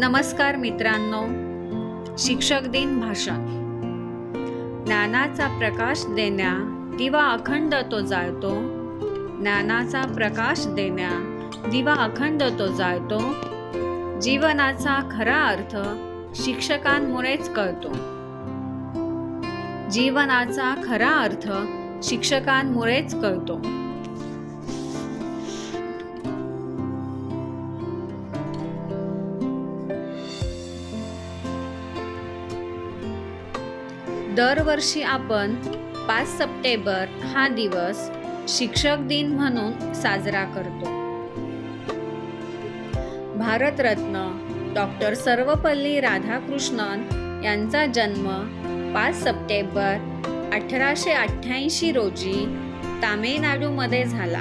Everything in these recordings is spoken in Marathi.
नमस्कार मित्रांनो. शिक्षक दिन भाषण ज्ञानाचा प्रकाश देण्या दिवा अखंड तो जाळतो. ज्ञानाचा प्रकाश देण्या दिवा अखंड तो जाळतो. जीवनाचा खरा अर्थ शिक्षकांमुळेच कळतो. जीवनाचा खरा अर्थ शिक्षकांमुळेच कळतो. दरवर्षी आपण पाच सप्टेंबर हा दिवस शिक्षक दिन म्हणून साजरा करतो. भारतरत्न डॉक्टर सर्वपल्ली राधाकृष्णन यांचा जन्म पाच सप्टेंबर अठराशे अठ्ठ्याऐंशी रोजी तामिळनाडूमध्ये झाला.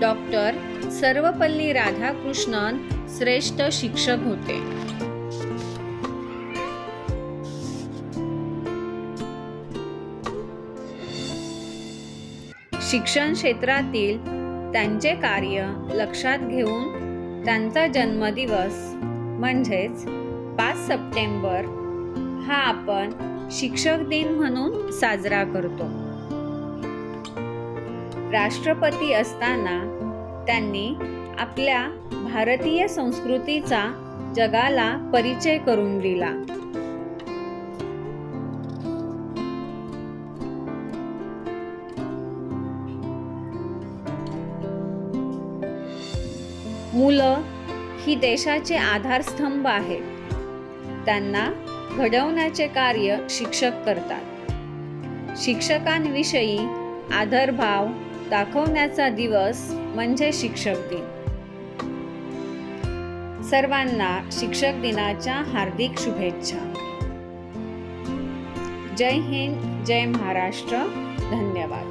डॉक्टर सर्वपल्ली राधाकृष्णन श्रेष्ठ शिक्षक होते. शिक्षण क्षेत्रातील त्यांचे कार्य लक्षात घेऊन त्यांचा जन्मदिवस म्हणजेच पाच सप्टेंबर हा आपण शिक्षक दिन म्हणून साजरा करतो. राष्ट्रपती असताना त्यांनी आपल्या भारतीय संस्कृतीचा जगाला परिचय करून दिला. मुलं ही देशाचे आधारस्तंभ आहेत. त्यांना घडवण्याचे कार्य शिक्षक करतात. शिक्षकांविषयी आदरभाव दाखवण्याचा दिवस म्हणजे शिक्षक दिन. सर्वांना शिक्षक दिनाच्या हार्दिक शुभेच्छा. जय हिंद जय महाराष्ट्र धन्यवाद.